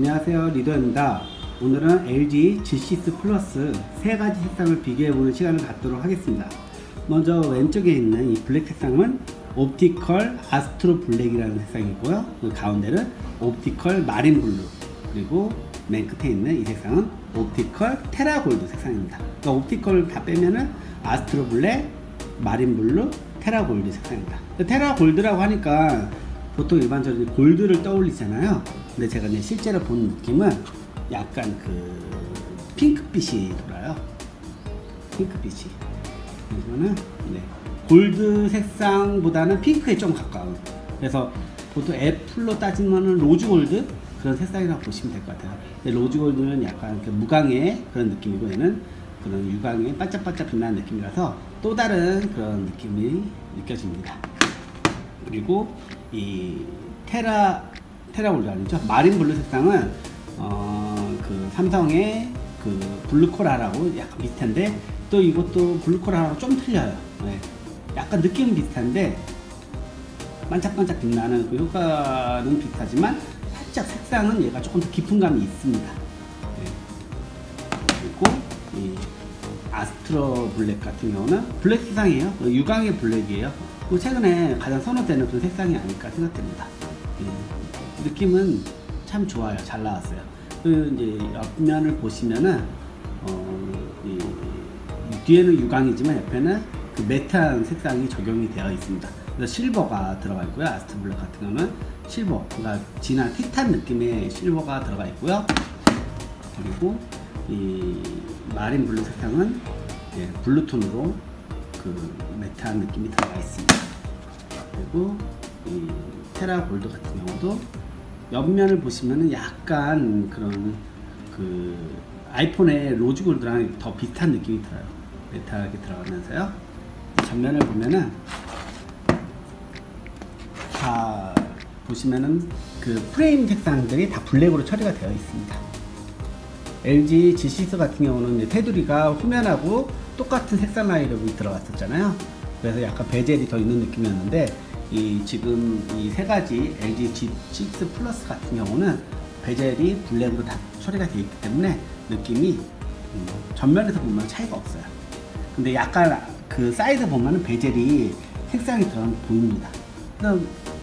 안녕하세요 리더입니다. 오늘은 LG G6 플러스 세 가지 색상을 비교해보는 시간을 갖도록 하겠습니다. 먼저 왼쪽에 있는 이 블랙 색상은 옵티컬 아스트로 블랙이라는 색상이고요. 그 가운데는 옵티컬 마린 블루 그리고 맨 끝에 있는 이 색상은 옵티컬 테라 골드 색상입니다. 그러니까 옵티컬 다 빼면은 아스트로 블랙 마린 블루 테라 골드 색상입니다. 테라 골드라고 하니까 보통 일반적으로 골드를 떠올리잖아요. 근데 제가 이제 실제로 본 느낌은 약간 그 핑크빛이 돌아요. 핑크빛이. 이거는 네. 골드 색상보다는 핑크에 좀 가까운. 그래서 보통 애플로 따지면 로즈 골드 그런 색상이라고 보시면 될 것 같아요. 근데 로즈 골드는 약간 그 무광의 그런 느낌이고 얘는 그런 유광의 반짝반짝 빛나는 느낌이라서 또 다른 그런 느낌이 느껴집니다. 그리고 이 테라 테라 골드 아니죠? 마린 블루 색상은 어 그 삼성의 그 블루코라라고 약간 비슷한데 또 이것도 블루코라라고 좀 틀려요. 네. 약간 느낌은 비슷한데 반짝반짝 빛나는 그 효과는 비슷하지만 살짝 색상은 얘가 조금 더 깊은 감이 있습니다. 네. 그리고 이 아스트로 블랙 같은 경우는 블랙 색상이에요. 유광의 블랙이에요. 그 최근에 가장 선호되는 그런 색상이 아닐까 생각됩니다. 예. 느낌은 참 좋아요. 잘 나왔어요. 그 이제 옆면을 보시면은 어, 이, 이 뒤에는 유광이지만 옆에는 그 매트한 색상이 적용이 되어 있습니다. 그래서 실버가 들어가 있고요. 아스트 블랙 같은 경우는 실버, 그러니까 진한 티탄 느낌의 실버가 들어가 있고요. 그리고 이 마린 블루 색상은 예, 블루 톤으로 그 매트한 느낌이 들어가 있습니다. 그리고 이 테라 골드 같은 경우도 옆면을 보시면은 약간 그런 그 아이폰의 로즈 골드랑 더 비슷한 느낌이 들어요. 매트하게 들어가면서요. 전면을 보면은 다 보시면은 그 프레임 색상들이 다 블랙으로 처리가 되어 있습니다. LG G6 같은 경우는 테두리가 후면하고 똑같은 색상 라인으로 들어갔었잖아요. 그래서 약간 베젤이 더 있는 느낌이었는데 이 지금 이 세 가지 LG G6 플러스 같은 경우는 베젤이 블랙으로 다 처리가 되어 있기 때문에 느낌이 음, 전면에서 보면 차이가 없어요. 근데 약간 그 사이드 보면은 베젤이 색상이 들어가는 보입니다. 그래서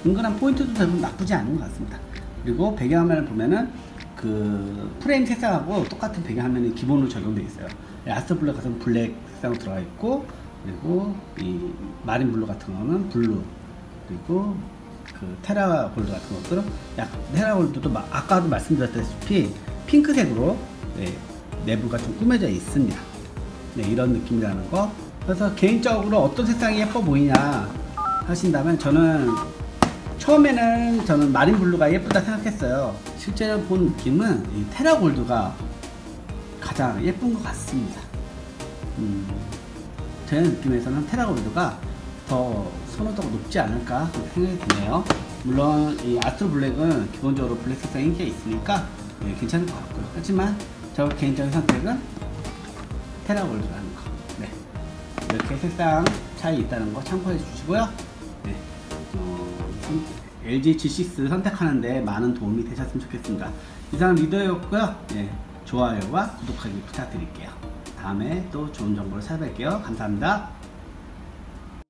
은근한 포인트도 대부분 나쁘지 않은 것 같습니다. 그리고 배경화면을 보면은 그 프레임 색상하고 똑같은 배경화면이 기본으로 적용되어 있어요. 아스트 블랙 같은 블랙 색상으로 들어가 있고 그리고 이 마린 블루 같은 거는 블루 그리고 그 테라 골드 같은 것들은 약 테라 골드도 마, 아까도 말씀드렸다시피 핑크색으로 네, 내부가 좀 꾸며져 있습니다. 네, 이런 느낌이라는 거. 그래서 개인적으로 어떤 색상이 예뻐 보이냐 하신다면 저는 처음에는 저는 마린 블루가 예쁘다 생각했어요. 실제로 본 느낌은 이 테라 골드가 가장 예쁜 것 같습니다. 음, 제 느낌에서는 테라 골드가 더 선호도가 높지 않을까 생각이 드네요. 물론 이 아스트로 블랙은 기본적으로 블랙 색상 인기가 있으니까 네, 괜찮을 것 같고요. 하지만 저 개인적인 선택은 테라 골드라는 거. 네. 이렇게 색상 차이 있다는 거 참고해 주시고요. LG G6 선택하는데 많은 도움이 되셨으면 좋겠습니다. 이상 리더였고요. 네. 좋아요와 구독하기 부탁드릴게요. 다음에 또 좋은 정보를 찾아뵐게요. 감사합니다.